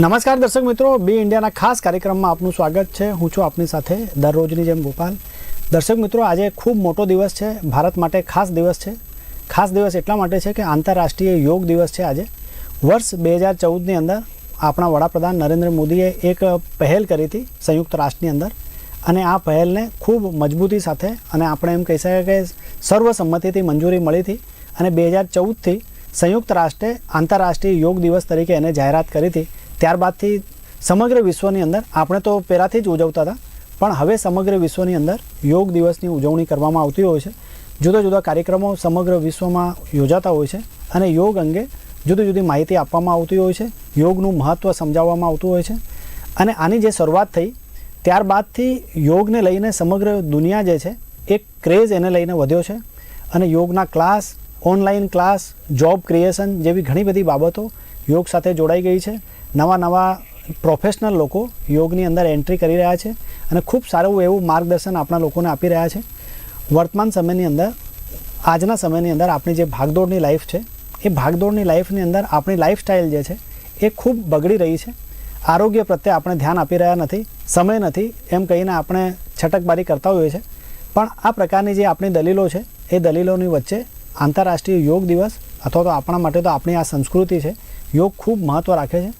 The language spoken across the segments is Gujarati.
નમસ્કાર દર્શક મિત્રો, બી ઇન્ડિયાના ખાસ કાર્યક્રમમાં આપનું સ્વાગત છે. હું છું આપની સાથે દરરોજની જેમ ગોપાલ. દર્શક મિત્રો, આજે ખૂબ મોટો દિવસ છે. ભારત માટે ખાસ દિવસ છે. ખાસ દિવસ એટલા માટે છે કે આંતરરાષ્ટ્રીય યોગ દિવસ છે આજે. વર્ષ બે હજાર ચૌદની અંદર આપણા વડાપ્રધાન નરેન્દ્ર મોદીએ એક પહેલ કરી હતી સંયુક્ત રાષ્ટ્રની અંદર. અને આ પહેલને ખૂબ મજબૂતી સાથે અને આપણે એમ કહી શકાય કે સર્વસંમતિથી મંજૂરી મળી હતી. અને બે હજાર ચૌદથી સંયુક્ત રાષ્ટ્રે આંતરરાષ્ટ્રીય યોગ દિવસ તરીકે એને જાહેરાત કરી હતી. ત્યારબાદથી સમગ્ર વિશ્વની અંદર, આપણે તો પહેલાંથી જ ઉજવતા હતા, પણ હવે સમગ્ર વિશ્વની અંદર યોગ દિવસની ઉજવણી કરવામાં આવતી હોય છે. જુદા જુદા કાર્યક્રમો સમગ્ર વિશ્વમાં યોજાતા હોય છે અને યોગ અંગે જુદી જુદી માહિતી આપવામાં આવતી હોય છે, યોગનું મહત્ત્વ સમજાવવામાં આવતું હોય છે. અને આની જે શરૂઆત થઈ, ત્યારબાદથી યોગને લઈને સમગ્ર દુનિયા જે છે, એક ક્રેઝ એને લઈને વધ્યો છે. અને યોગના class, online class, job creation જેવી ઘણી બધી બાબતો યોગ સાથે જોડાઈ ગઈ છે. નવા નવા પ્રોફેશનલ લોકો યોગની અંદર એન્ટ્રી કરી રહ્યા છે અને ખૂબ સારું એવું માર્ગદર્શન આપણા લોકોને આપી રહ્યા છે. વર્તમાન સમયની અંદર, આજના સમયની અંદર આપણી જે ભાગદોડની લાઈફ છે, એ ભાગદોડની લાઈફની અંદર આપણી લાઈફસ્ટાઈલ જે છે, એ ખૂબ બગડી રહી છે. આરોગ્ય પ્રત્યે આપણે ધ્યાન આપી રહ્યા નથી, સમય નથી એમ કહીને આપણે છટકબારી કરતા હોઈએ છીએ. પણ આ પ્રકારની જે આપણી દલીલો છે, એ દલીલોની વચ્ચે આંતરરાષ્ટ્રીય યોગ દિવસ અથવા તો આપણા માટે તો આપણી આ સંસ્કૃતિ છે, યોગ ખૂબ મહત્ત્વ રાખે છે.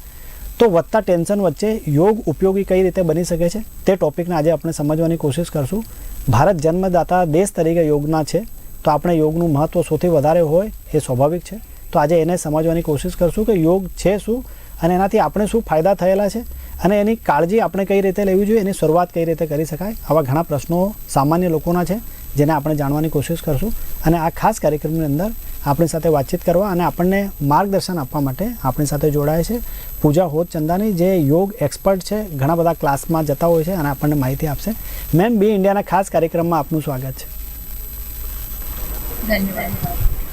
તો વધતા ટેન્શન વચ્ચે યોગ ઉપયોગી કઈ રીતે બની શકે છે? તે ટોપિકને આજે આપણે સમજવાની કોશિશ કરશું. ભારત જન્મદાતા દેશ તરીકે યોગના છે. તો આપણે યોગનું મહત્ત્વ સૌથી વધારે હોય એ સ્વાભાવિક છે. તો આજે એને સમજવાની કોશિશ કરશું કે યોગ છે શું અને એનાથી આપણે શું ફાયદા થયેલા છે અને એની કાળજી આપણે કઈ રીતે લેવી જોઈએ, એની શરૂઆત કઈ રીતે કરી શકાય? આવા ઘણા પ્રશ્નો સામાન્ય લોકોના છે, જેને આપણે જાણવાની કોશિશ કરશું. અને આ ખાસ કાર્યક્રમની અંદર આપણી સાથે વાતચીત કરવા અને આપણને માર્ગદર્શન આપવા માટે આપણી સાથે જોડાય છે. પૂજા હોત ચંદાની જે યોગ એક્સપર્ટ છે ઘણા બધા ક્લાસમાં જતા હોય છે અને આપણને માહિતી આપશે. મેમ બી ઇન્ડિયાના ખાસ કાર્યક્રમમાં આપનું સ્વાગત છે.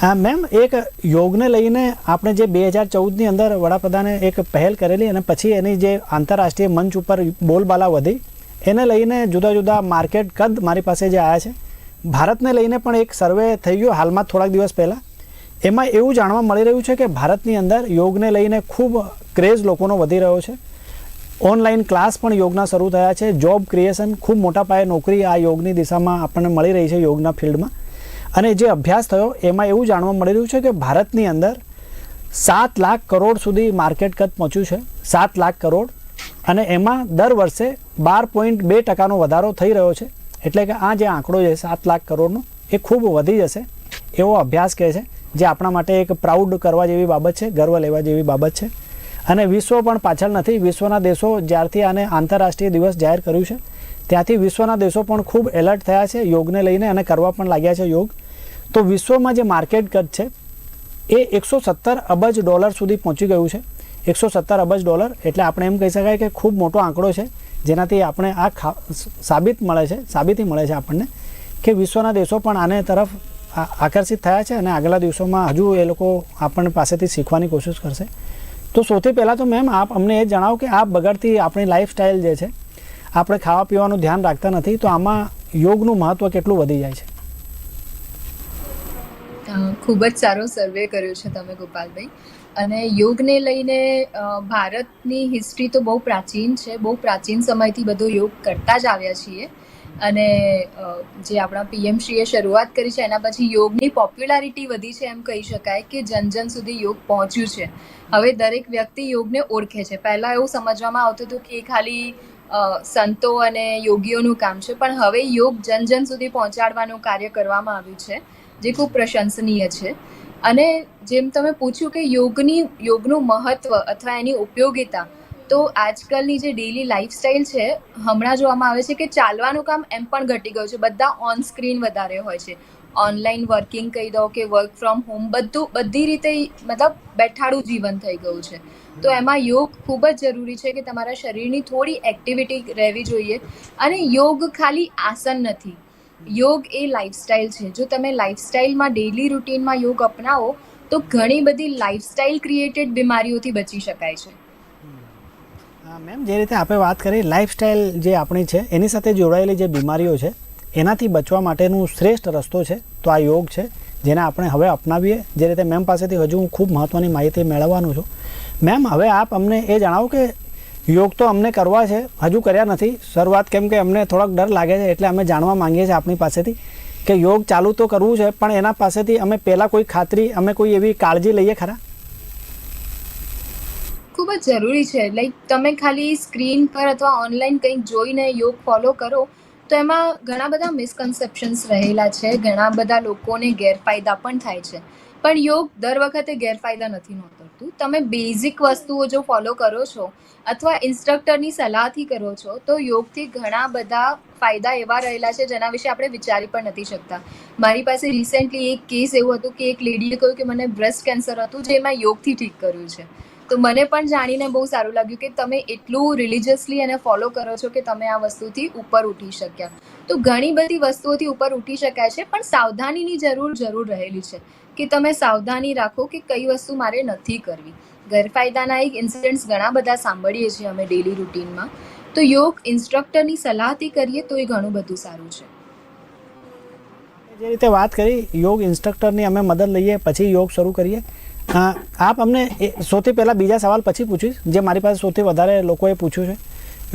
હા મેમ એક યોગને લઈને આપણે જે બે હજાર ચૌદની અંદર વડાપ્રધાને એક પહેલ કરેલી અને પછી એની જે આંતરરાષ્ટ્રીય મંચ ઉપર બોલબાલા વધી એને લઈને જુદા જુદા માર્કેટ કદ મારી પાસે જે આવ્યા છે. ભારતને લઈને પણ એક સર્વે થઈ ગયો હાલમાં થોડાક દિવસ પહેલાં. એમાં એવું જાણવા મળી રહ્યું છે કે ભારતની અંદર યોગને લઈને ખૂબ ક્રેઝ લોકોનો વધી રહ્યો છે. ઓનલાઈન ક્લાસ પણ યોગના શરૂ થયા છે. જોબ ક્રિએશન ખૂબ મોટા પાયે નોકરી આ યોગની દિશામાં આપણને મળી રહી છે યોગના ફિલ્ડમાં. અને જે અભ્યાસ થયો એમાં એવું જાણવા મળી રહ્યું છે કે ભારતની અંદર સાત લાખ કરોડ સુધી માર્કેટ કદ પહોંચ્યું છે. સાત લાખ કરોડ. અને એમાં દર વર્ષે બાર પોઈન્ટ બે ટકાનો વધારો થઈ રહ્યો છે. એટલે કે આ જે આંકડો છે સાત લાખ કરોડનો, એ ખૂબ વધી જશે એવો અભ્યાસ કહે છે. જે આપણા માટે એક પ્રાઉડ કરવા જેવી બાબત છે, ગર્વ લેવા જેવી બાબત છે. અને વિશ્વ પણ પાછળ નથી. વિશ્વના દેશો જ્યારથી આને આંતરરાષ્ટ્રીય દિવસ જાહેર કર્યું છે, ત્યાંથી વિશ્વના દેશો પણ ખૂબ એલર્ટ થયા છે, યોગને લઈને અને કરવા પણ લાગ્યા છે યોગ. તો વિશ્વમાં જે માર્કેટ કદ છે, એ એકસો સત્તર અબજ ડોલર સુધી પહોંચી ગયું છે. એકસો સત્તર અબજ ડોલર એટલે આપણે એમ કહી શકાય કે ખૂબ મોટો આંકડો છે, જેનાથી આપણે આ ખા, સાબિત મળે છે, સાબિતી મળે છે આપણને કે વિશ્વના દેશો પણ આને તરફ આકર્ષિત થયા છે અને આગલા દિવસોમાં હજુ એ લોકો આપણને પાસેથી શીખવાની કોશિશ કરશે. તો સૌથી પહેલાં તો મેમ આપ અમને એ જણાવો કે આ બગડતી આપણી લાઈફસ્ટાઈલ જે છે, આપણે ખાવા પીવાનું ધ્યાન રાખતા નથી, તો આમાં યોગનું મહત્ત્વ કેટલું વધી જાય છે? ખૂબ જ સારો સર્વે કર્યો છે તમે, ગોપાલભાઈ. અને યોગને લઈને ભારતની હિસ્ટ્રી તો બહુ પ્રાચીન છે. બહુ પ્રાચીન સમયથી બધો યોગ કરતા જ આવ્યા છીએ. અને જે આપણા પીએમશ્રીએ શરૂઆત કરી છે, એના પછી યોગની પોપ્યુલારિટી વધી છે એમ કહી શકાય કે જન જન સુધી યોગ પહોંચ્યું છે. હવે દરેક વ્યક્તિ યોગને ઓળખે છે. પહેલાં એવું સમજવામાં આવતું હતું કે એ ખાલી સંતો અને યોગીઓનું કામ છે, પણ હવે યોગ જન જન સુધી પહોંચાડવાનું કાર્ય કરવામાં આવ્યું છે, જે ખૂબ પ્રશંસનીય છે. અને જેમ તમે પૂછ્યું કે યોગની, યોગનું મહત્ત્વ અથવા એની ઉપયોગિતા તો આજકાલની જે ડેલી લાઈફસ્ટાઈલ છે, હમણાં જોવામાં આવે છે કે ચાલવાનું કામ એમ પણ ઘટી ગયું છે. બધા ઓન સ્ક્રીન વધારે હોય છે. ઓનલાઈન વર્કિંગ કહી દો કે વર્ક ફ્રોમ હોમ બધું, બધી રીતે મતલબ બેઠાડું જીવન થઈ ગયું છે. તો એમાં યોગ ખૂબ જ જરૂરી છે કે તમારા શરીરની થોડી એક્ટિવિટી રહેવી જોઈએ અને યોગ ખાલી આસન નથી. યોગ એ લાઈફસ્ટાઈલ છે. જો તમે લાઈફસ્ટાઈલમાં ડેઈલી રૂટીનમાં યોગ અપનાવો, તો ઘણી બધી લાઈફસ્ટાઈલ ક્રિએટેડ બીમારીઓથી બચી શકાય છે. હા, મેમ જે રીતે આપણે વાત કરી લાઈફસ્ટાઈલ જે આપણી છે એની સાથે જોડાયેલી જે બીમારીઓ છે એનાથી બચવા માટેનું શ્રેષ્ઠ રસ્તો છે તો આ યોગ છે જેને આપણે હવે અપનાવીએ. જે રીતે મેમ પાસેથી હજુ હું ખૂબ મહત્ત્વની માહિતી મેળવવાનું છું. મેમ હવે આપ અમને એ જણાવો કે યોગ તો અમને કરવા છે હજુ કર્યા નથી. શરૂઆત કેમ કે અમને થોડોક ડર લાગે છે એટલે અમે જાણવા માંગીએ છીએ આપણી પાસેથી કે યોગ ચાલુ તો કરવું છે પણ એના પાસેથી અમે પહેલાં કોઈ ખાતરી અમે કોઈ એવી કાળજી લઈએ ખરા? ખૂબ જ જરૂરી છે. લાઈક તમે ખાલી સ્ક્રીન પર અથવા ઓનલાઈન કંઈક જોઈને યોગ ફોલો કરો, તો એમાં ઘણા બધા મિસકન્સેપ્શન્સ રહેલા છે. ઘણા બધા લોકોને ગેરફાયદા પણ થાય છે. પણ યોગ દર વખતે ગેરફાયદા નથી નોતરતું તમે બેઝિક વસ્તુઓ જો ફોલો કરો છો અથવા ઇન્સ્ટ્રક્ટરની સલાહથી કરો છો, તો યોગથી ઘણા બધા ફાયદા એવા રહેલા છે જેના વિશે આપણે વિચારી પણ નથી શકતા. મારી પાસે રિસેન્ટલી એક કેસ એવું હતું કે એક લેડીએ કહ્યું કે મને બ્રેસ્ટ કેન્સર હતું, જે મેં યોગથી ઠીક કર્યું છે. તો મને પણ જાણીને બહુ સારું લાગ્યું કે તમે એટલું રિલિજિયસલી એને ફોલો કરો છો કે તમે આ વસ્તુથી ઉપર ઉઠી શક્યા. તો ઘણી બધી વસ્તુઓથી ઉપર ઉઠી શકાય છે, પણ સાવધાનીની જરૂર જરૂર રહેલી છે કે તમે સાવધાની રાખો કે કઈ વસ્તુ મારે નથી કરવી. ગેરફાયદાના એક ઇન્સિડન્ટ્સ ઘણા બધા સાંભળીએ છીએ અમે ડેલી રૂટીનમાં તો યોગ ઇન્સ્ટ્રક્ટરની સલાહથી કરીએ તો એ ઘણું બધું સારું છે. જે રીતે વાત કરી, યોગ ઇન્સ્ટ્રક્ટરની અમે મદદ લઈએ, પછી યોગ શરૂ કરીએ. આપ અમને સૌથી પહેલાં બીજા સવાલ પછી પૂછીશ, જે મારી પાસે સૌથી વધારે લોકોએ પૂછ્યું છે.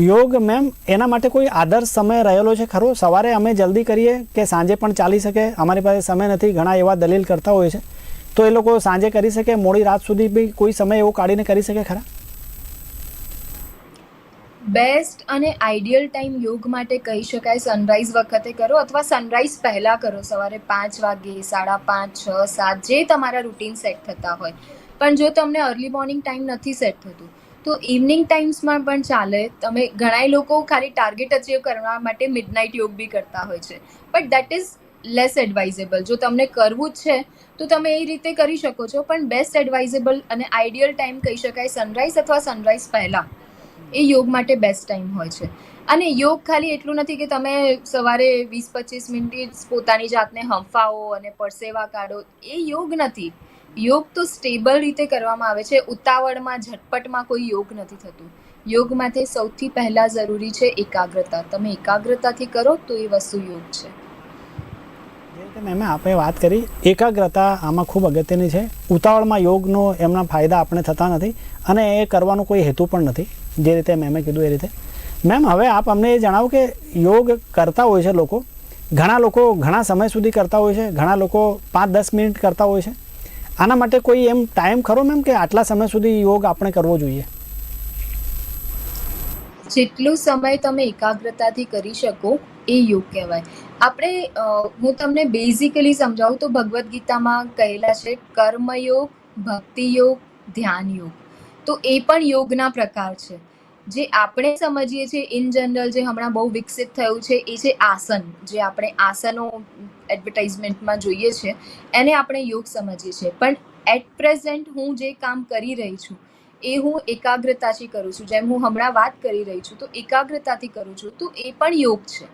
યોગ મેમ, એના માટે કોઈ આદર્શ સમય રહેલો છે ખરો? સવારે અમે જલ્દી કરીએ કે સાંજે પણ ચાલી શકે? અમારી પાસે સમય નથી, ઘણા એવા દલીલ કરતા હોય છે. તો એ લોકો સાંજે કરી શકે, મોડી રાત સુધી બી કોઈ સમય એવો કાઢીને કરી શકે ખરા? બેસ્ટ અને આઈડિયલ ટાઈમ યોગ માટે કહી શકાય સનરાઈઝ વખતે કરો અથવા સનરાઈઝ પહેલાં કરો. સવારે પાંચ વાગે, સાડા પાંચ, છ, સાત, જે તમારા રૂટીન સેટ થતા હોય. પણ જો તમને અર્લી મોર્નિંગ ટાઈમ નથી સેટ થતું, તો ઇવનિંગ ટાઈમ્સમાં પણ ચાલે. તમે ઘણાય લોકો ખાલી ટાર્ગેટ અચીવ કરવા માટે મિડનાઇટ યોગ બી કરતા હોય છે. But that is less advisable. જો તમને કરવું જ છે, તો તમે એ રીતે કરી શકો છો. પણ બેસ્ટ એડવાઇઝેબલ અને આઈડિયલ ટાઈમ કહી શકાય સનરાઈઝ અથવા સનરાઈઝ પહેલાં. એ યોગ માટે બેસ્ટ ટાઈમ હોય છે. અને યોગ ખાલી એટલું નથી કે તમે સવારે વીસ પચીસ મિનિટ પોતાની જાતને હંફાવો અને પરસેવા કાઢો, એ યોગ નથી. યોગ તો સ્ટેબલ રીતે કરવામાં આવે છે. ઉતાવળમાં, ઝટપટમાં કોઈ યોગ નથી થતું. યોગ માટે સૌથી પહેલાં જરૂરી છે એકાગ્રતા. તમે એકાગ્રતાથી કરો તો એ વસ્તુ યોગ છે. મેમ આપણે વાત કરી. એકાગ્રતા આમાં ખૂબ અગત્યની છે. ઉતાવળમાં યોગનો એમના ફાયદા આપણે થતા નથી અને એ કરવાનો કોઈ હેતુ પણ નથી. જે રીતે મેમે કીધું એ રીતે. મેમ, હવે આપ અમને એ જણાવો કે યોગ કરતા હોય છે લોકો, ઘણા લોકો ઘણા સમય સુધી કરતા હોય છે, ઘણા લોકો પાંચ દસ મિનિટ કરતા હોય છે. આના માટે કોઈ એમ ટાઈમ ખરો મેમ કે આટલા સમય સુધી યોગ આપણે કરવો જોઈએ? જેટલો સમય તમે એકાગ્રતાથી કરી શકો એ યોગ કહેવાય. આપણે હું તમને બેઝિકલી સમજાવું તો ભગવદ્ ગીતામાં કહેલા છે, કર્મયોગ ભક્તિ યોગ ધ્યાન યોગ તો એ પણ યોગના પ્રકાર છે. જે આપણે સમજીએ છીએ ઇન જનરલ જે હમણાં બહુ વિકસિત થયું છે એ છે આસન. જે આપણે આસનો એડવર્ટાઇઝમેન્ટમાં જોઈએ છે, એને આપણે યોગ સમજીએ છીએ. પણ એટ પ્રેઝન્ટ હું જે કામ કરી રહી છું, એ હું એકાગ્રતાથી કરું છું. જેમ હું હમણાં વાત કરી રહી છું, તો એકાગ્રતાથી કરું છું. તો એ પણ યોગ છે.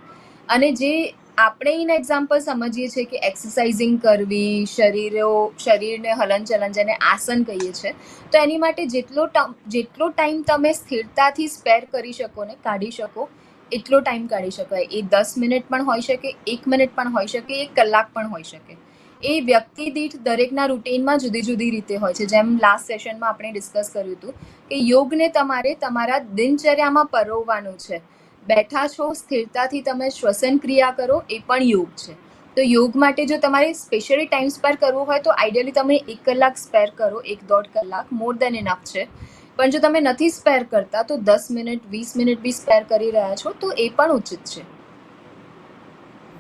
અને જે આપણે એને એક્ઝામ્પલ સમજીએ છીએ કે એક્સરસાઇઝિંગ કરવી, શરીરો, શરીરને હલનચલન જેને આસન કહીએ છીએ, તો એની માટે જેટલો જેટલો ટાઈમ તમે સ્થિરતાથી સ્પેર કરી શકો ને, કાઢી શકો, એટલો ટાઈમ કાઢી શકાય. એ દસ મિનિટ પણ હોઈ શકે, એક મિનિટ પણ હોઈ શકે, એક કલાક પણ હોઈ શકે. એ વ્યક્તિ દીઠ દરેકના રૂટીનમાં જુદી જુદી રીતે હોય છે. જેમ લાસ્ટ સેશનમાં આપણે ડિસ્કસ કર્યું હતું કે યોગને તમારે તમારા દિનચર્યામાં પરોવવાનું છે. બેઠા છો, સ્થિરતાથી તમે શ્વસન ક્રિયા કરો, એ પણ યોગ છે. તો યોગ માટે જો તમારે સ્પેશિયલી ટાઈમ સ્પેર કરવો હોય તો આઈડિયલી તમે એક કલાક સ્પેર કરો, એક દોઢ કલાક મોર દેન એનફ છે. પણ જો તમે નથી સ્પેર કરતા, તો દસ મિનિટ વીસ મિનિટ બી સ્પેર કરી રહ્યા છો, તો એ પણ ઉચિત છે.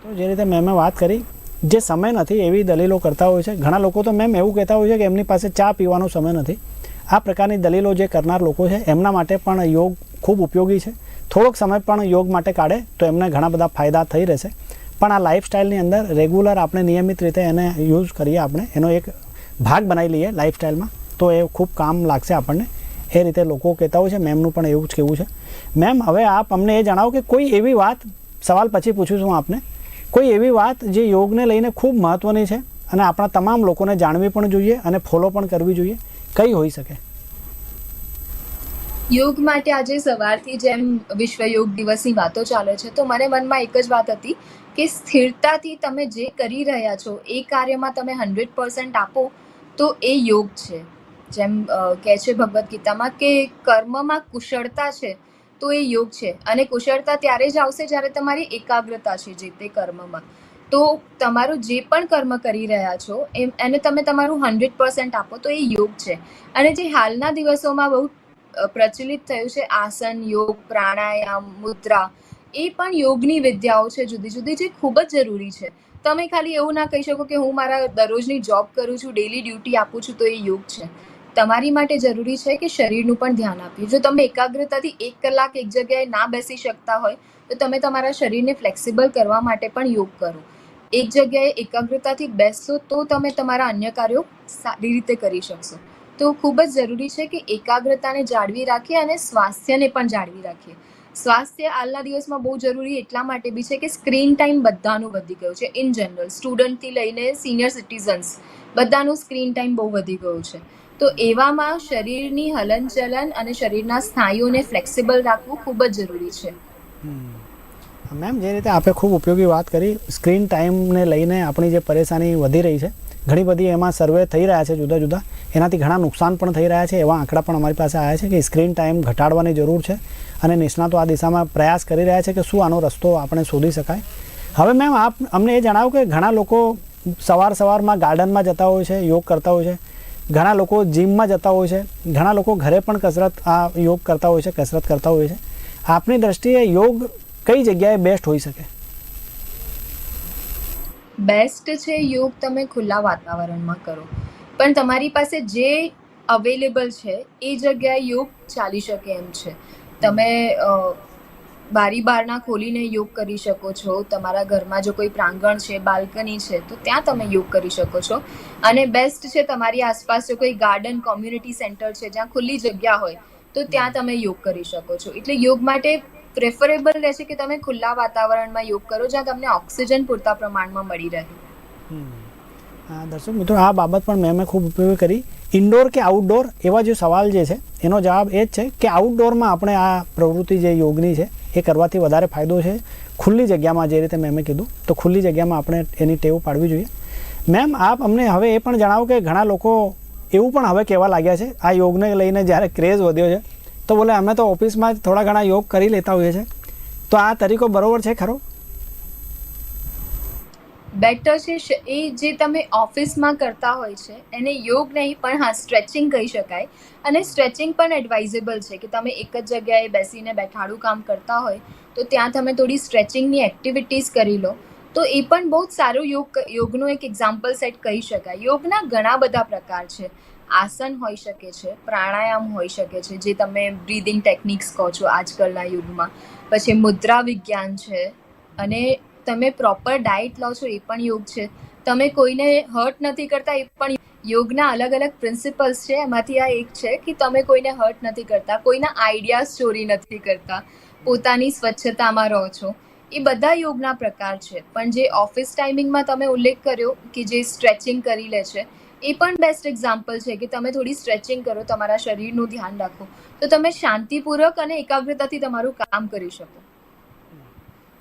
તો જે રીતે મેમે વાત કરી, જે સમય નથી એવી દલીલો કરતા હોય છે, ઘણા લોકો તો મેમ એવું કહેતા હોય છે કે એમની પાસે ચા પીવાનો સમય નથી. આ પ્રકારની દલીલો જે કરનાર લોકો છે, એમના માટે પણ યોગ ખૂબ ઉપયોગી છે. થોડોક સમય પણ યોગ માટે કાઢે તો એમને ઘણા બધા ફાયદા થઈ રહેશે. પણ આ લાઈફસ્ટાઈલની અંદર રેગ્યુલર આપણે નિયમિત રીતે એને યુઝ કરીએ આપણે. એનો એક ભાગ બનાવી લઈએ લાઈફસ્ટાઈલમાં તો એ ખૂબ કામ લાગશે આપણને. એ રીતે લોકો કહેતા હોય છે મેમનું પણ એવું જ કહેવું છે. મેમ હવે આપ અમને એ જણાવો કે કોઈ એવી વાત, સવાલ પછી પૂછું છું આપને. કોઈ એવી વાત જે યોગને લઈને ખૂબ મહત્ત્વની છે અને આપણા તમામ લોકોને જાણવી પણ જોઈએ અને ફોલો પણ કરવી જોઈએ. કઈ હોઈ શકે? યોગ માટે આજે સવારથી જેમ વિશ્વ યોગ દિવસની વાતો ચાલે છે, તો મને મનમાં એક જ વાત હતી કે સ્થિરતાથી તમે જે કરી રહ્યા છો, એ કાર્યમાં તમે હન્ડ્રેડ પર્સન્ટ આપો, તો એ યોગ છે. જેમ કહે છે ભગવદ્ ગીતામાં કે કર્મમાં કુશળતા છે, તો એ યોગ છે. અને કુશળતા ત્યારે જ આવશે જ્યારે તમારી એકાગ્રતા છે જે તે કર્મમાં. તો તમારું જે પણ કર્મ કરી રહ્યા છો, એમ, એને તમે તમારું હન્ડ્રેડ પર્સન્ટ આપો, તો એ યોગ છે. અને જે હાલના દિવસોમાં બહુ પ્રચલિત થયું છે આસન, યોગ, પ્રાણાયામ, મુદ્રા. એ પણ યોગની વિદ્યાઓ છે જુદી જુદી જે ખૂબ જ જરૂરી છે. તમે ખાલી એવું ના કહી શકો કે હું મારા દરરોજની જોબ કરું છું ડેલી ડ્યુટી આપું છું તો એ યોગ છે. તમારી માટે જરૂરી છે કે શરીરનું પણ ધ્યાન આપીએ. જો તમે એકાગ્રતાથી એક કલાક એક જગ્યાએ ના બેસી શકતા હોય, તો તમે તમારા શરીરને ફ્લેક્સિબલ કરવા માટે પણ યોગ કરો. એક જગ્યાએ એકાગ્રતાથી બેસશો તો તમે તમારા અન્ય કાર્યો સારી રીતે કરી શકશો. તો ખૂબ જ જરૂરી છે કે એકાગ્રતાને જાળવી રાખીએ અને સ્વાસ્થ્યને પણ જાળવી રાખીએ. સ્વાસ્થ્ય હાલના દિવસમાં બહુ જરૂરી એટલા માટે બી છે કે સ્ક્રીન ટાઈમ બધાનું વધી ગયું છે. ઇન જનરલ સ્ટુડન્ટથી લઈને સિનિયર સિટીઝન્સ બધાનું સ્ક્રીન ટાઈમ બહુ વધી ગયું છે. તો એવામાં શરીરની હલનચલન અને શરીરના સ્નાયુઓને ફ્લેક્સિબલ રાખવું ખૂબ જ જરૂરી છે. મેમ, જે રીતે આપણે ખૂબ ઉપયોગી વાત કરી, સ્ક્રીન ટાઈમને લઈને આપણી જે પરેશાની વધી રહી છે, ઘણી બધી એમાં સર્વે થઈ રહ્યા છે જુદા જુદા. એનાથી ઘણા નુકસાન પણ થઈ રહ્યા છે, એવા આંકડા પણ અમારી પાસે આવ્યા છે કે સ્ક્રીન ટાઈમ ઘટાડવાની જરૂર છે અને નિષ્ણાતો આ દિશામાં પ્રયાસ કરી રહ્યા છે કે શું આનો રસ્તો આપણે શોધી શકાય. હવે મેમ, આપ અમને એ જણાવો કે ઘણા લોકો સવાર સવારમાં ગાર્ડનમાં જતા હોય છે, યોગ કરતા હોય છે, ઘણા લોકો જીમમાં જતા હોય છે, ઘણા લોકો ઘરે પણ કસરત, આ યોગ કરતા હોય છે, કસરત કરતા હોય છે. આપની દ્રષ્ટિએ યોગ કઈ જગ્યાએ બેસ્ટ હોઈ શકે? બેસ્ટ છે યોગ તમે ખુલ્લા વાતાવરણમાં કરો. પણ તમારી પાસે જે અવેલેબલ છે, એ જગ્યાએ યોગ ચાલી શકે એમ છે. તમે બારી બારણા ખોલીને યોગ કરી શકો છો. તમારા ઘરમાં જો કોઈ પ્રાંગણ છે, બાલ્કની છે, તો ત્યાં તમે યોગ કરી શકો છો. અને બેસ્ટ છે તમારી આસપાસ જો કોઈ ગાર્ડન કોમ્યુનિટી સેન્ટર છે, જ્યાં ખુલ્લી જગ્યા હોય, તો ત્યાં તમે યોગ કરી શકો છો. એટલે યોગ માટે પ્રેફરેબલ રહેશે કે તમે ખુલ્લા વાતાવરણમાં યોગ કરો જ્યાં તમને ઓક્સિજન પૂરતા પ્રમાણમાં મળી રહે? દર્શક મિત્રો, આ બાબત પણ મેં ખૂબ ઉપયોગી કરી. ઇન્ડોર કે આઉટડોર એવા જે સવાલ જે છે, એનો જવાબ એ જ છે કે આઉટડોરમાં આપણે આ પ્રવૃત્તિ જે યોગની છે, એ કરવાથી વધારે ફાયદો છે. ખુલ્લી જગ્યામાં જે રીતે મેં કીધું, તો ખુલ્લી જગ્યામાં આપણે એની ટેવ પાડવી જોઈએ. મેમ, આપ અમને હવે એ પણ જણાવો કે ઘણા લોકો એવું પણ હવે કહેવા લાગ્યા છે, આ યોગને લઈને જ્યારે ક્રેઝ વધ્યો છે તો બોલે, અમે તો ઓફિસમાં જ થોડા ઘણા યોગ કરી લેતા હોઈએ છીએ. તો આ તરીકો બરોબર છે, ખરો? બેટર છે એ જે તમે ઓફિસમાં કરતા હોય છે, એને યોગ નહીં, પણ હા સ્ટ્રેચિંગ કહી શકાય. અને સ્ટ્રેચિંગ પણ એડવાઇઝેબલ છે કે તમે એક જ જગ્યાએ બેસીને બેઠાડું કામ કરતા હોય, તો ત્યાં તમે થોડી સ્ટ્રેચિંગની એક્ટિવિટીઝ કરી લો. તો એ પણ બહુ જ સારું યોગ, યોગનું એક એક્ઝામ્પલ સેટ કહી શકાય. યોગના ઘણા બધા પ્રકાર છે. આસન હોઈ શકે છે, પ્રાણાયામ હોઈ શકે છે, જે તમે બ્રીધિંગ ટેકનિક્સ કહો છો આજકાલના યુગમાં. પછી મુદ્રા વિજ્ઞાન છે અને તમે પ્રોપર ડાયટ લો છો એ પણ યોગ છે. તમે કોઈને હર્ટ નથી કરતા એ પણ યોગના અલગ અલગ પ્રિન્સિપલ્સ છે. એમાંથી આ એક છે કે તમે કોઈને હર્ટ નથી કરતા, કોઈના આઈડિયાઝ ચોરી નથી કરતા, પોતાની સ્વચ્છતામાં રહો છો. એ બધા યોગના પ્રકાર છે. પણ જે ઓફિસ ટાઈમિંગમાં તમે ઉલ્લેખ કર્યો કે જે સ્ટ્રેચિંગ કરી લે છે એ પણ બેસ્ટ એક્ઝામ્પલ છે કે તમે થોડી સ્ટ્રેચિંગ કરો, તમારા શરીરનું ધ્યાન રાખો. તો તમે શાંતિપૂર્વક અને એકાગ્રતાથી તમારું કામ કરી શકો.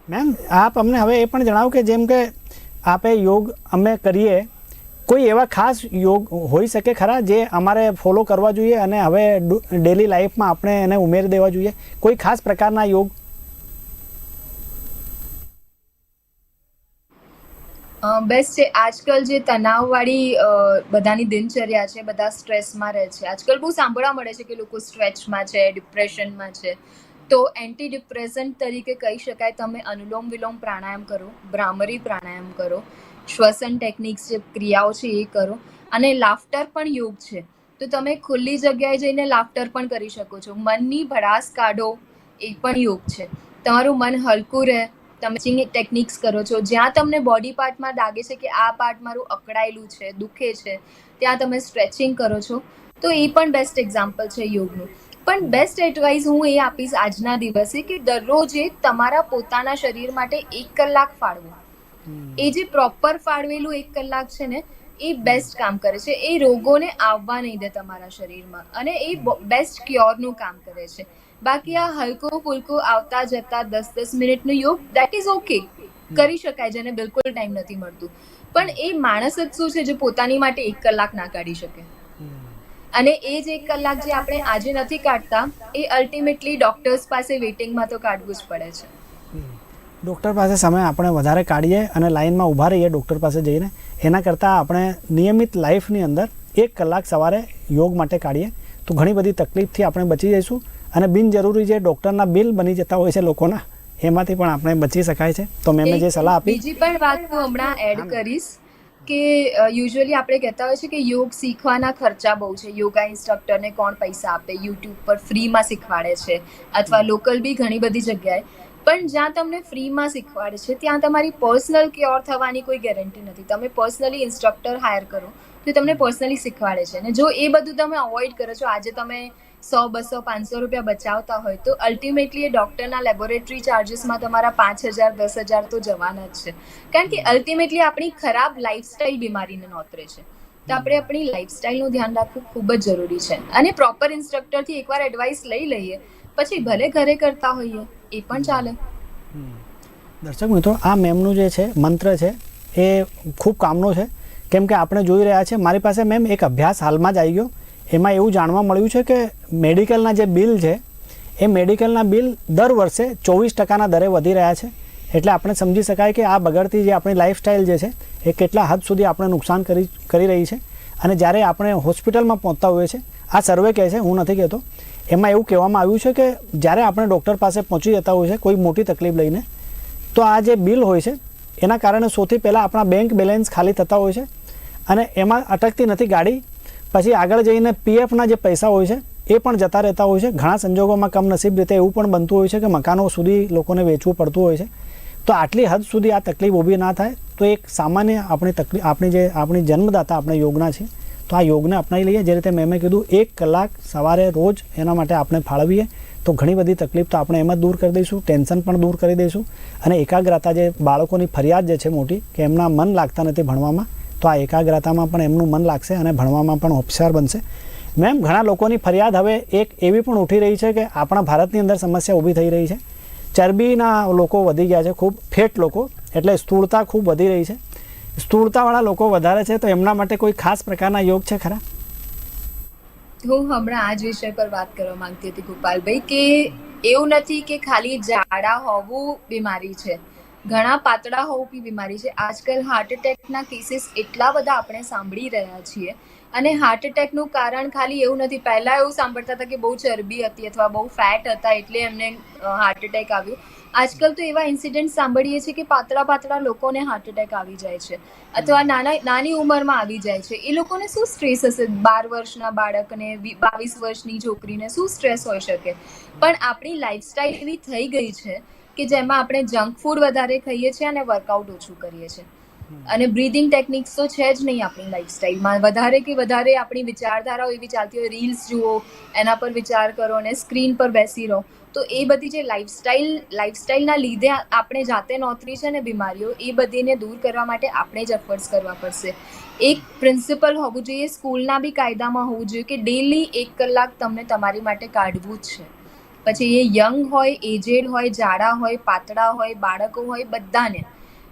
મેમ આપ અમને હવે એ પણ જણાવો કે જેમ કે આપે યોગ અમે કરીએ, કોઈ એવા ખાસ યોગ હોઈ શકે ખરા જે અમારે ફોલો કરવા જોઈએ અને હવે ડેલી લાઈફમાં આપણે એને ઉમેરી દેવા જોઈએ? કોઈ ખાસ પ્રકારના યોગ બેસ્ટ છે આજકાલ જે તણાવવાળી બધાની દિનચર્યા છે, બધા સ્ટ્રેસમાં રહે છે. આજકાલ બહુ સાંભળવા મળે છે કે લોકો સ્ટ્રેચમાં છે, ડિપ્રેશનમાં છે. તો એન્ટી ડિપ્રેસન્ટ તરીકે કહી શકાય તમે અનુલોમ વિલોમ પ્રાણાયામ કરો, ભ્રામરી પ્રાણાયામ કરો, શ્વસન ટેકનિક્સ જે ક્રિયાઓ છે એ કરો, અને લાફ્ટર પણ યોગ છે. તો તમે ખુલ્લી જગ્યાએ જઈને લાફ્ટર પણ કરી શકો છો. મનની ભડાસ કાઢો એ પણ યોગ છે. તમારું મન હલકું રહે તમે ચિંગ ટેકનિક્સ કરો છો જ્યાં તમને બોડી પાર્ટમાં લાગે છે કે આ પાર્ટ મારું અકળાયેલું છે દુખે છે ત્યાં તમે સ્ટ્રેચિંગ કરો છો તો એ પણ બેસ્ટ એક્ઝામ્પલ છે યોગનું. પણ બેસ્ટ એડવાઇસ હું એ આપીશ આજના દિવસે કે દરરોજે તમારા પોતાના શરીર માટે એક કલાક ફાળવો. એ જે પ્રોપર ફાળવેલું એક કલાક છે ને એ બેસ્ટ કામ કરે છે. એ રોગોને આવવા નહીં દે તમારા શરીરમાં અને એ બેસ્ટ ક્યોરનું કામ કરે છે. બાકી આ હલકો ફુલકો આવતા જતા દસ દસ મિનિટનું યોગ દેટ ઇઝ ઓકે કરી શકાય જેને બિલકુલ ટાઈમ નથી મળતું. પણ એ માણસ જ શું છે જે પોતાની માટે એક કલાક ના કાઢી શકે? અને એ જ એક કલાક જે આપણે આજે નથી કાઢતા, એ અલ્ટિમેટલી ડોક્ટર્સ પાસે વેઇટિંગમાં તો કાઢવું જ પડે છે. ડૉક્ટર પાસે સમય આપણે વધારે કાઢીએ અને લાઇનમાં ઊભા રહીએ ડૉક્ટર પાસે જઈને, એના કરતાં આપણે નિયમિત લાઈફની અંદર એક કલાક સવારે યોગ માટે કાઢીએ. તો ઘણી બધી તકલીફથી આપણે બચી જઈશું. અને બિનજરૂરી જે ડૉક્ટરના બિલ બની જતા હોય છે લોકોના એમાંથી પણ આપણે બચી શકાય છે. તો મેં જે સલાહ આપી. બીજી પણ વાત હું હમણાં એડ કરીશ કે યુઝ્યુઅલી આપણે કહેતા હોય છે કે યોગ શીખવાના ખર્ચા બહુ છે. યોગા ઇન્સ્ટ્રક્ટરને કોણ પૈસા આપે? યુટ્યુબ પર ફ્રીમાં શીખવાડે છે. અથવા લોકલ બી ઘણી બધી જગ્યાએ. પણ જ્યાં તમને ફ્રીમાં શીખવાડે છે ત્યાં તમારી પર્સનલ ક્યોર થવાની કોઈ ગેરંટી નથી. તમે પર્સનલી ઇન્સ્ટ્રક્ટર હાયર કરો તો તમને પર્સનલી શીખવાડે છે. અને જો એ બધું તમે અવોઇડ કરો છો આજે તમે સો, બસો, પાંચસો રૂપિયા બચાવતા હોય તો અલ્ટિમેટલી એ ડૉક્ટરના લેબોરેટરી ચાર્જીસમાં તમારા પાંચ હજાર, દસ હજાર તો જવાના જ છે. કારણ કે અલ્ટિમેટલી આપણી ખરાબ લાઈફસ્ટાઈલ બીમારીને નોતરે છે. તો આપણે આપણી લાઈફસ્ટાઈલનું ધ્યાન રાખવું ખૂબ જ જરૂરી છે. અને પ્રોપર ઇન્સ્ટ્રક્ટરથી એકવાર એડવાઇસ લઈ લઈએ, પછી ભલે ઘરે કરતા હોઈએ, એ પણ ચાલે. દર્શક મિત્રો, આ મેમનું જે છે, મંત્ર છે, એ ખૂબ કામનો છે. કેમ કે આપણે જોઈ રહ્યા છે મારી પાસે મેમ એક અભ્યાસ હાલમાં જ આવી ગયો. એમાં એવું જાણવા મળ્યું છે કે મેડિકલના જે બિલ છે, એ મેડિકલના બિલ દર વર્ષે ચોવીસ ટકાના દરે વધી રહ્યા છે. એટલે આપણે સમજી શકાય કે આ બગડતી જે આપણી લાઈફસ્ટાઈલ જે છે, એ કેટલા હદ સુધી આપણે નુકસાન કરી કરી રહી છે. અને જ્યારે આપણે હોસ્પિટલમાં પહોંચતા હોઈએ છીએ, આ સર્વે કહે છે, હું નથી કહેતો. એમાં એવું કહેવામાં આવ્યું છે કે જ્યારે આપણે ડૉક્ટર પાસે પહોંચી જતા હોય છે કોઈ મોટી તકલીફ લઈને, તો આ જે બિલ હોય છે, એના કારણે સૌથી પહેલાં આપણા બેંક બેલેન્સ ખાલી થતા હોય છે. અને એમાં અટકતી નથી ગાડી પછી આગળ જઈને પીએફના જે પૈસા હોય છે, એ પણ જતા રહેતા હોય છે. ઘણા સંજોગોમાં કમનસીબ રીતે એવું પણ બનતું હોય છે કે મકાનો સુધી લોકોને વેચવું પડતું હોય છે. તો આટલી હદ સુધી આ તકલીફ ઊભી ના થાય, તો એક સામાન્ય આપણી તકલીફ આપણી જે, આપણી જન્મદાતા આપણે યોગના છે તો આ યોગને અપનાવી લઈએ. જે રીતે મેં મેં કીધું, એક કલાક સવારે રોજ એના માટે આપણે ફાળવીએ, તો ઘણી બધી તકલીફ તો આપણે એમ જ દૂર કરી દઈશું, ટેન્શન પણ દૂર કરી દઈશું. અને એકાગ્રતા જે બાળકોની ફરિયાદ જે છે મોટી, કે એમના મન લાગતા નથી ભણવામાં તો આ એકાગ્રતામાં પણ એમનું મન લાગશે અને ભણવામાં પણ હોશિયાર બનશે. મેમ, ઘણા લોકોની ફરિયાદ હવે એક એવી પણ ઉઠી રહી છે કે આપણા ભારતની અંદર સમસ્યા ઊભી થઈ રહી છે. ચરબીના લોકો વધી ગયા છે, ખૂબ ફેટ લોકો, એટલે સ્થૂળતા ખૂબ વધી રહી છે. સ્થૂળતાવાળા લોકો વધારે છે, તો એમના માટે કોઈ ખાસ પ્રકારના યોગ છે ખરા? હું હમણાં આ જ વિષય પર વાત કરવા માંગતી હતી ગોપાલભાઈ કે એવું નથી કે ખાલી જાડા હોવું બીમારી છે. ઘણા પાતળા હોવું બી બીમારી છે. આજકાલ હાર્ટ એટેકના કેસીસ એટલા બધા આપણે સાંભળી રહ્યા છીએ. અને હાર્ટ એટેકનું કારણ ખાલી એવું નથી. પહેલાં એવું સાંભળતા હતા કે બહુ ચરબી હતી અથવા બહુ ફેટ હતા એટલે એમને હાર્ટ એટેક આવ્યું. આજકાલ તો એવા ઇન્સિડન્ટ સાંભળીએ છીએ કે પાતળા પાતળા લોકોને હાર્ટ એટેક આવી જાય છે. અથવા નાના, નાની ઉંમરમાં આવી જાય છે. એ લોકોને શું સ્ટ્રેસ હશે? બાર વર્ષના બાળકને બાવીસ વર્ષની છોકરીને શું સ્ટ્રેસ હોઈ શકે? પણ આપણી લાઈફસ્ટાઈલ એવી થઈ ગઈ છે કે જેમાં આપણે જંક ફૂડ વધારે ખાઈએ છીએ અને વર્કઆઉટ ઓછું કરીએ છીએ. અને બ્રીધિંગ ટેકનિક્સ તો છે જ નહીં આપણી લાઈફસ્ટાઈલમાં વધારે કે વધારે આપણી વિચારધારાઓ એવી ચાલતી હોય રીલ્સ જુઓ, એના પર વિચાર કરો અને સ્ક્રીન પર બેસી રહો. તો એ બધી જે લાઈફસ્ટાઈલ લાઈફસ્ટાઈલના લીધે આપણે જાતે નોતરી છે ને બીમારીઓ, એ બધીને દૂર કરવા માટે આપણે જ એફર્ટ્સ કરવા પડશે. એક પ્રિન્સિપલ હોવું જોઈએ સ્કૂલના બી કાયદામાં હોવું જોઈએ કે ડેલી એક કલાક તમને તમારી માટે કાઢવું જ છે. પછી એ યંગ હોય એજેડ હોય, જાડા હોય, પાતળા હોય, બાળકો હોય, બધાને.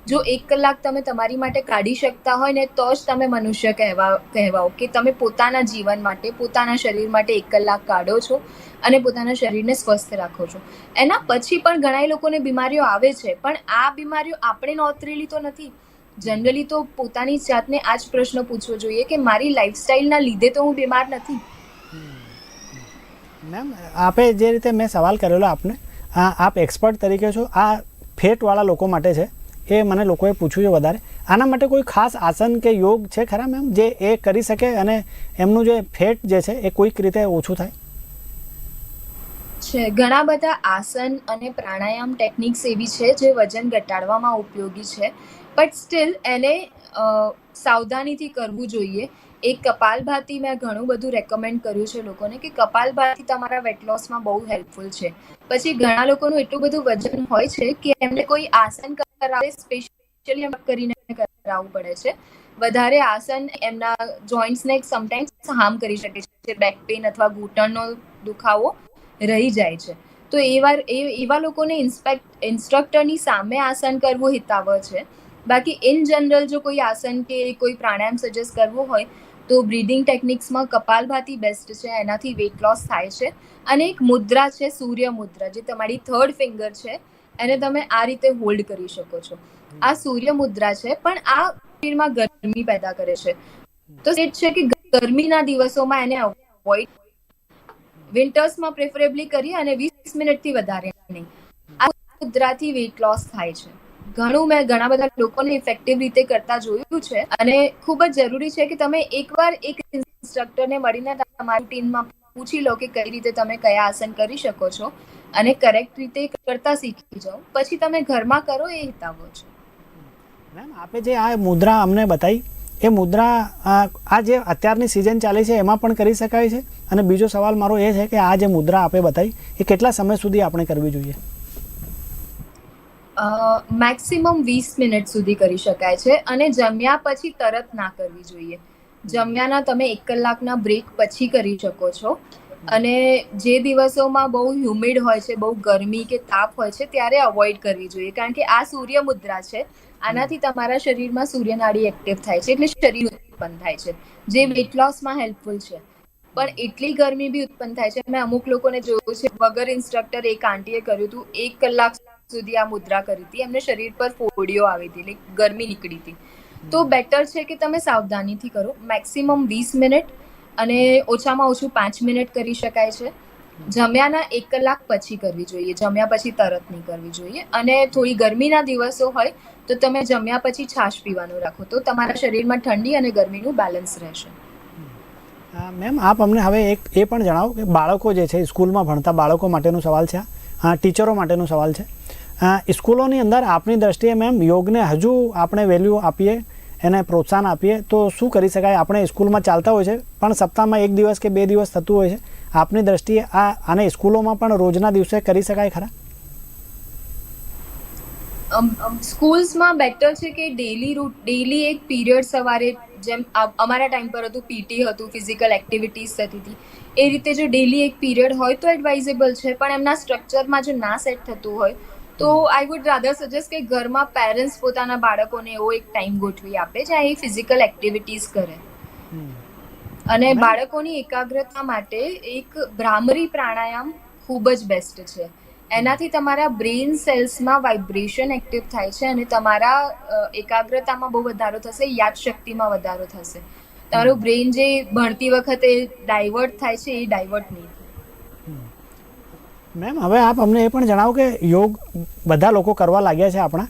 જો એક કલાક તમે તમારી માટે કાઢી શકતા હોય ને, તો જ તમે મનુષ્ય કહેવા, કહેવાઓ કે તમે પોતાના જીવન માટે, પોતાના શરીર માટે એક કલાક કાઢો છો અને પોતાના શરીરને સ્વસ્થ રાખો છો. એના પછી પણ ઘણા લોકોને બીમારીઓ આવે છે, પણ આ બીમારીઓ આપણે નોતરેલી તો નથી. જનરલી તો પોતાની જાતને આ જ પ્રશ્ન પૂછવો જોઈએ કે મારી લાઈફસ્ટાઈલના લીધે તો હું બીમાર નથી. મેમ, આપે જે રીતે મેં સવાલ કરેલો આપને આપ એક્સપર્ટ તરીકે છો, આ ફેટવાળા લોકો માટે છે, એ મને લોકોએ પૂછ્યું છે વધારે. આના માટે કોઈ ખાસ આસન કે યોગ છે ખરા મેમ, જે એ કરી શકે અને એમનું જે ફેટ જે છે એ કોઈક રીતે ઓછું થાય? છે, ઘણા બધા આસન અને પ્રાણાયામ ટેકનિક્સ એવી છે જે વજન ઘટાડવામાં ઉપયોગી છે. બટ સ્ટીલ એને સાવધાનીથી કરવું જોઈએ. એક કપાલભાતી મેં ઘણું બધું રેકમેન્ડ કર્યું છે લોકોને કે કપાલભાતી તમારા વેટ લોસમાં બહુ હેલ્પફુલ છે. પછી ઘણા લોકોનું એટલું બધું વજન હોય છે કે એમને કોઈ આસન કરાવે સ્પેશિયલી કરીને કરાવવું પડે છે. વધારે આસન એમના જોઈન્ટ્સને સમટાઈમ્સ હાર્મ કરી શકે છે. બેક પેઇન અથવા ઘૂંટણનો દુખાવો રહી જાય છે. તો એવા એ- એવા લોકોને ઇન્સ્પેક્ટ ઇન્સ્ટ્રક્ટરની સામે આસન કરવું હિતાવહ છે. બાકી ઇન જનરલ જો કોઈ આસન કે કોઈ પ્રાણાયામ સજેસ્ટ કરવું હોય તો બ્રીધિંગ ટેકનિક્સમાં કપાલભાતી બેસ્ટ છે, એનાથી વેટ લોસ થાય છે અને એક મુદ્રા છે, સૂર્ય મુદ્રા, જે તમારી થર્ડ ફિંગર છે, એને તમે આ રીતે હોલ્ડ કરી શકો છો. આ સૂર્ય મુદ્રા છે, પણ આ શરીરમાં ગરમી પેદા કરે છે. તો it છે કે ગરમીના દિવસોમાં એને અવોઇડ વિન્ટર્સમાં પ્રેફરેબલી કરી અને વીસ મિનિટથી વધારે નહીં. આ મુદ્રાથી વેટ લોસ થાય છે. ઘણું મેં ઘણા બધા લોકોને ઇફેક્ટિવ રીતે કરતા જોયું છે. અને ખૂબ જ જરૂરી છે કે તમે એકવાર એક ઇન્સ્ટ્રક્ટરને મળીને તમારી ટીમમાં પૂછી લો કે કઈ રીતે તમે કયા આસન કરી શકો છો અને કરેક્ટ રીતે કરતા શીખી જાઓ. પછી તમે ઘરમાં કરો એ હિતાવો છે. મેમ, આપે જે આ મુદ્રા અમને બતાવી એ મુદ્રા, આ જે અત્યારની સિઝન ચાલે છે એમાં પણ કરી શકાય છે? અને બીજો સવાલ મારો એ છે કે આ જે મુદ્રા આપે બતાવી એ કેટલા સમય સુધી આપણે કરવી જોઈએ? મેક્સિમમ વીસ મિનિટ સુધી કરી શકાય છે અને જમ્યા પછી તરત ના કરવી જોઈએ. જમ્યાના તમે એક કલાકના બ્રેક પછી કરી શકો છો. અને જે દિવસોમાં બહુ હ્યુમિડ હોય છે, બહુ ગરમી કે તાપ હોય છે, ત્યારે અવોઇડ કરવી જોઈએ. કારણ કે આ સૂર્ય મુદ્રા છે. આનાથી તમારા શરીરમાં સૂર્યનાળી એક્ટિવ થાય છે, એટલે શરીર ઉત્પન્ન થાય છે. જે વેટ લોસમાં હેલ્પફુલ છે. પણ એટલી ગરમી બી ઉત્પન્ન થાય છે. મેં અમુક લોકોને જોયું છે, વગર ઇન્સ્ટ્રક્ટર એક આંટીએ કર્યું હતું, એક કલાક સુધી આ મુદ્રા કરી હતી. એમને શરીર પર ફોડીઓ આવી હતી લાઈક ગરમી નીકળી હતી. તો બેટર છે કે તમે સાવધાનીથી કરો. મેક્સિમમ વીસ મિનિટ અને ઓછામાં ઓછું પાંચ મિનિટ કરી શકાય છે. જમ્યાના એક કલાક પછી કરવી જોઈએ. જમ્યા પછી તરત નહીં કરવી જોઈએ. અને થોડી ગરમીના દિવસો હોય તો તમે જમ્યા પછી છાશ પીવાનું રાખો. તો તમારા શરીરમાં ઠંડી અને ગરમીનું બેલેન્સ રહેશે. મેમ આપ અમને હવે એક એ પણ જણાવો કે બાળકો જે છે, સ્કૂલમાં ભણતા બાળકો માટેનો સવાલ છે આ. ટીચરો માટેનો સવાલ છે. સ્કૂલોની અંદર આપની દ્રષ્ટિએ મેમ યોગને હજુ આપણે વેલ્યુ આપીએ, એને પ્રોત્સાહન આપીએ, તો શું કરી શકાય? આપણે સ્કૂલમાં ચાલતા હોય છે, પણ સપ્તાહમાં એક દિવસ કે બે દિવસ થતું હોય છે. આપની દ્રષ્ટિએ આ, આને સ્કૂલોમાં પણ રોજના દિવસે કરી શકાય ખરા? સ્કૂલ્સમાં બેટર છે કે ડેલી રૂટ ડેલી એક પીરિયડ સવારે જેમ અમારા ટાઈમ પર હતું પીટી હતું ફિઝિકલ એક્ટિવિટીઝ થતી હતી. એ રીતે જો ડેલી એક પીરિયડ હોય તો એડવાઇઝેબલ છે, પણ એમના સ્ટ્રક્ચરમાં જો ના સેટ થતું હોય તો આઈ વુડ રાધર સજેસ્ટ કે ઘરમાં પેરેન્ટ્સ પોતાના બાળકોને એવો એક ટાઈમ ગોઠવી આપે જ્યાં એ ફિઝિકલ એક્ટિવિટીઝ કરે. અને બાળકોની એકાગ્રતા માટે એક ભ્રામરી પ્રાણાયામ ખૂબ જ બેસ્ટ છે. એનાથી તમારા બ્રેઇન સેલ્સમાં વાઇબ્રેશન એક્ટિવ થાય છે અને તમારા એકાગ્રતામાં બહુ વધારો થશે યાદશક્તિમાં વધારો થશે. તમારું બ્રેઇન જે ભણતી વખતે ડાયવર્ટ થાય છે એ ડાયવર્ટ નહીં. મેમ, હવે આપ અમને એ પણ જણાવો કે યોગ બધા લોકો કરવા લાગ્યા છે આપણા.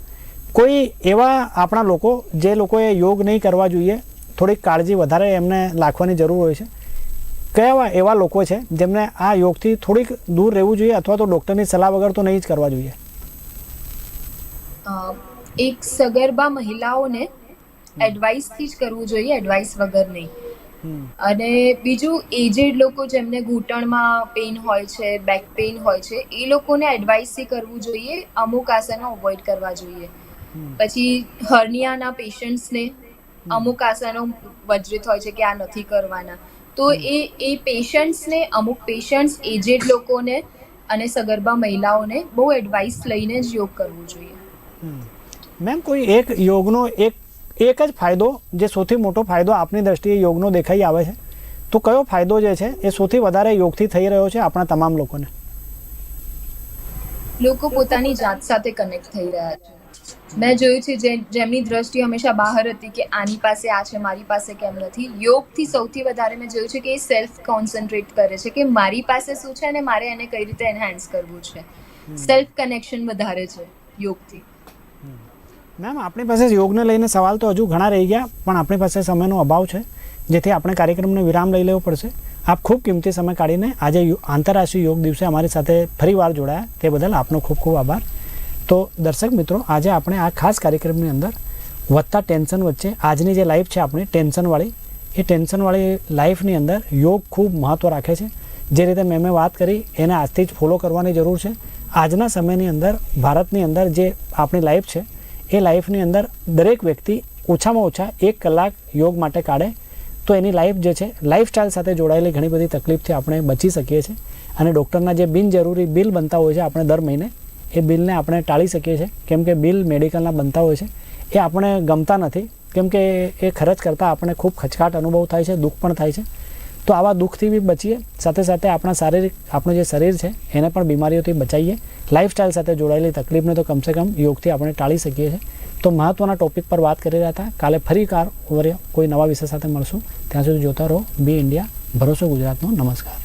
કોઈ એવા આપણા લોકો જે લોકોએ યોગ નહીં કરવા જોઈએ, થોડીક કાળજી વધારે એમને રાખવાની જરૂર હોય છે. કયા એવા લોકો છે જેમને આ યોગથી થોડીક દૂર રહેવું જોઈએ અથવા તો ડૉક્ટરની સલાહ વગર તો નહીં જ કરવા જોઈએ? એક સગર્ભા મહિલાઓને એડવાઇસથી જ કરવું જોઈએ એડવાઇસ વગર નહીં. અને બીજું એજેડ લોકો જેમને ઘૂંટણમાં પેઇન હોય છે બેક પેઇન હોય છે એ લોકોને એડવાઇસથી કરવું જોઈએ અમુક આસનો અવોઇડ કરવા જોઈએ. પછી હર્નિયાના પેશન્ટ્સને અમુક આસનો વજ્રિત હોય છે કે આ નથી કરવાના. તો એ એ પેશન્ટ્સને અમુક પેશન્ટ્સ એજેડ લોકોને અને સગર્ભા મહિલાઓને બહુ એડવાઇસ લઈને જ યોગ કરવું જોઈએ. મેમ કોઈ એક યોગનો એક એક જ ફાયદો જે સૌથી મોટો ફાયદો આપની દ્રષ્ટિએ યોગનો દેખાઈ આવે છે. તો કયો ફાયદો જે છે એ સૌથી વધારે યોગથી થઈ રહ્યો છે આપણા તમામ લોકોને? લોકો પોતાની જાત સાથે કનેક્ટ થઈ રહ્યા છે. મેં જોયું છે જે જેમની દ્રષ્ટિ હંમેશા બહાર હતી કે આની પાસે આ છે મારી પાસે કેમ નથી. યોગથી સૌથી વધારે મેં જોયું છે કે એ સેલ્ફ કોન્સન્ટ્રેટ કરે છે કે મારી પાસે શું છે અને મારે એને કઈ રીતે એનહાન્સ કરવું છે. સેલ્ફ કનેક્શન વધારે છે યોગથી. મેમ, આપણી પાસે યોગને લઈને સવાલ તો હજુ ઘણા રહી ગયા, પણ આપણી પાસે સમયનો અભાવ છે, જેથી આપણે કાર્યક્રમને વિરામ લઈ લેવો પડશે. આપ ખૂબ કિંમતી સમય કાઢીને આજે આંતરરાષ્ટ્રીય યોગ દિવસે અમારી સાથે ફરી વાર જોડાયા. તે બદલ આપનો ખૂબ ખૂબ આભાર. તો દર્શક મિત્રો, આજે આપણે આ ખાસ કાર્યક્રમની અંદર વધતા ટેન્શન વચ્ચે આજની જે લાઈફ છે આપણી, ટેન્શનવાળી, એ ટેન્શનવાળી લાઈફની અંદર યોગ ખૂબ મહત્ત્વ રાખે છે. જે રીતે મેં મેં વાત કરી, એને આજથી જ ફોલો કરવાની જરૂર છે. આજના સમયની અંદર, ભારતની અંદર જે આપણી લાઈફ છે એ લાઈફની અંદર દરેક વ્યક્તિ ઓછામાં ઓછા એક કલાક યોગ માટે કાઢે, તો એની લાઈફ જે છે લાઈફસ્ટાઈલ સાથે જોડાયેલી ઘણી બધી તકલીફથી આપણે બચી શકીએ છીએ. અને ડૉક્ટરના જે બિનજરૂરી બિલ બનતા હોય છે આપણે દર મહિને, એ બિલને આપણે ટાળી શકીએ છીએ. કેમ કે બિલ મેડિકલના બનતા હોય છે. એ આપણે ગમતા નથી. કેમ કે એ ખર્ચ કરતાં આપણે ખૂબ ખચકાટ અનુભવ થાય છે, દુઃખ પણ થાય છે. તો આવા દુઃખથી બી બચીએ. સાથે સાથે આપણા શારીરિક, આપણું જે શરીર છે, એને પણ બીમારીઓથી બચાવીએ. લાઇફસ્ટાઇલ સાથે જોડાયેલી તકલીફને તો કમસે કમ યોગથી આપણે ટાળી શકીએ છીએ. તો મહત્ત્વના ટોપિક પર વાત કરી રહ્યા હતા. કાલે ફરી કાર કોઈ નવા વિષય સાથે મળશું. ત્યાં સુધી જોતા રહો. બી ઇન્ડિયા ભરોસો ગુજરાતનો. નમસ્કાર.